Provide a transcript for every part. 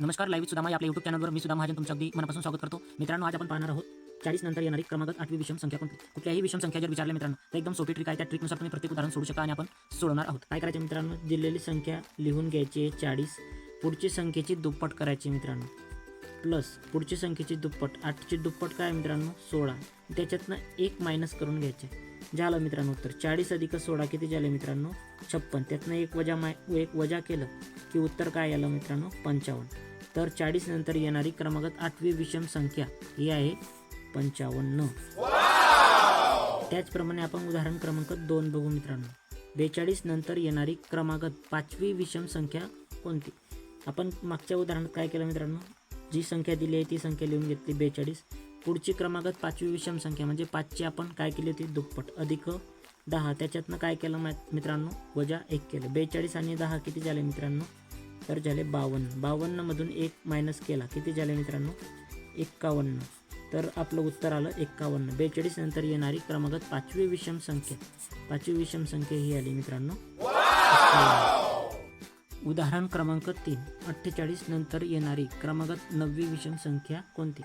नमस्कार लाईव्ह सुद्धा आपल्या युट्यूब चॅनलवर मी सुद्धा महाजन तुमचं अगदी मनापासून स्वागत करतो. मित्रांनो आज आपण पाहणार आहोत चाळीस नंतर येणारी क्रमांक आठवी विषम संख्या कोणती? कुठल्याही विषम संख्या जर विचारल्या मित्रांनो तर एकदम सोपी ट्रिक आहे. त्या ट्रिकनुसार तुम्ही प्रत्येक उदाहरण सोडू शकता आणि आपण सोडणार आहोत. काय करायचे मित्रांनो? दिलेली संख्या लिहून घ्यायची आहे चाळीस. पुढची संख्येची दुप्पट करायची मित्रांनो. प्लस पुढची संख्येची दुप्पट. आठची दुप्पट काय मित्रांनो? सोळा. त्याच्यातनं एक मायनस करून घ्यायचे झालं मित्रांनो उत्तर. चाळीस अधिक सोळा किती झाले मित्रांनो? छप्पन. त्यातनं एक वजा माय एक वजा केलं की उत्तर काय आलं मित्रांनो? पंचावन्न. तर चाळीस नंतर येणारी क्रमागत आठवी विषम संख्या ही आहे पंचावन्न. त्याचप्रमाणे आपण उदाहरण क्रमांक दोन बघू मित्रांनो. बेचाळीस नंतर येणारी क्रमागत पाचवी विषम संख्या कोणती? आपण मागच्या उदाहरणात काय केलं मित्रांनो? जी संख्या दिली आहे ती संख्या लिहून घेतली बेचाळीस. पुढची क्रमागत पाचवी विषम संख्या म्हणजे पाचची आपण काय केली होती? दुप्पट. अधिक दहा. त्याच्यातनं काय केलं मित्रांनो? वजा एक केलं. बेचाळीस आणि दहा किती झाले मित्रांनो? तर झाले बावन्न. बावन्नमधून एक मायनस केला. किती झाले मित्रांनो? एक्कावन्न. तर आपलं उत्तर आलं एक्कावन्न. बेचाळीस नंतर येणारी क्रमागत पाचवी विषम संख्या. पाचवी विषम संख्या ही आली मित्रांनो. उदाहरण क्रमांक तीन. अठ्ठेचाळीस नंतर येणारी क्रमागत नववी विषम संख्या कोणती?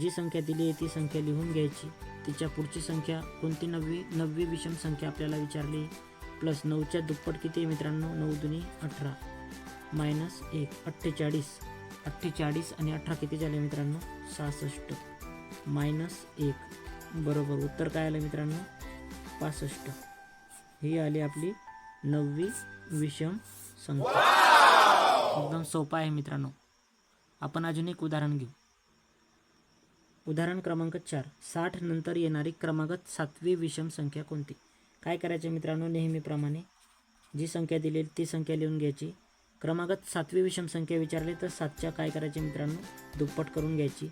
जी संख्या दिली आहे ती संख्या लिहून घ्यायची. तिच्या पुढची संख्या कोणती नववी? नववी विषम संख्या आपल्याला विचारली. प्लस नऊच्या दुप्पट किती आहे मित्रांनो? नऊ दुनी अठरा. मायनस एक अठ्ठेचाळीस. अठ्ठेचाळीस आणि अठरा किती झाले मित्रांनो? सहासष्ट. मायनस एक. बरोबर. उत्तर काय आलं मित्रांनो? पासष्ट. ही आली आपली नववी विषम संख्या. एकदम सोपा आहे मित्रांनो. आपण अजून एक उदाहरण घेऊ. उदाहरण क्रमांक चार. साठ नंतर येणारी क्रमागत सातवी विषम संख्या कोणती? काय करायचे मित्रांनो नेहमीप्रमाणे? जी संख्या दिलेली ती संख्या लिहून घ्यायची. क्रमागत सातवी विषम संख्या विचारली तर सातच्या काय करायचे मित्रांनो? दुप्पट करून घ्यायची.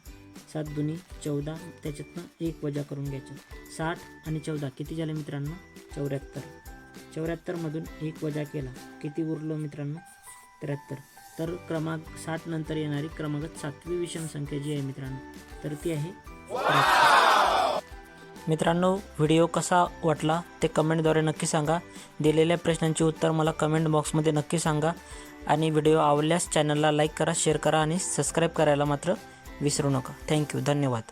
सात दुनी चौदा त्याच्यातनं एक वजा करून घ्यायचं. साठ आणि चौदा किती झाले मित्रांनो? चौऱ्याहत्तर. चौऱ्याहत्तरमधून एक वजा केला. किती उरलो मित्रांनो? त्र्याहत्तर. तर क्रमांक साठ नंतर येणारी क्रमागत सातवी विषम संख्या जी आहे मित्रांनो तर ती आहे मित्रांनो व्हिडिओ कसा वाटला ते कमेंटद्वारे नक्की सांगा. दिलेल्या प्रश्नांची उत्तर मला कमेंट बॉक्समध्ये नक्की सांगा. आणि व्हिडिओ आवडल्यास चॅनलला लाईक करा शेअर करा आणि सबस्क्राईब करायला मात्र विसरू नका. थँक्यू. धन्यवाद.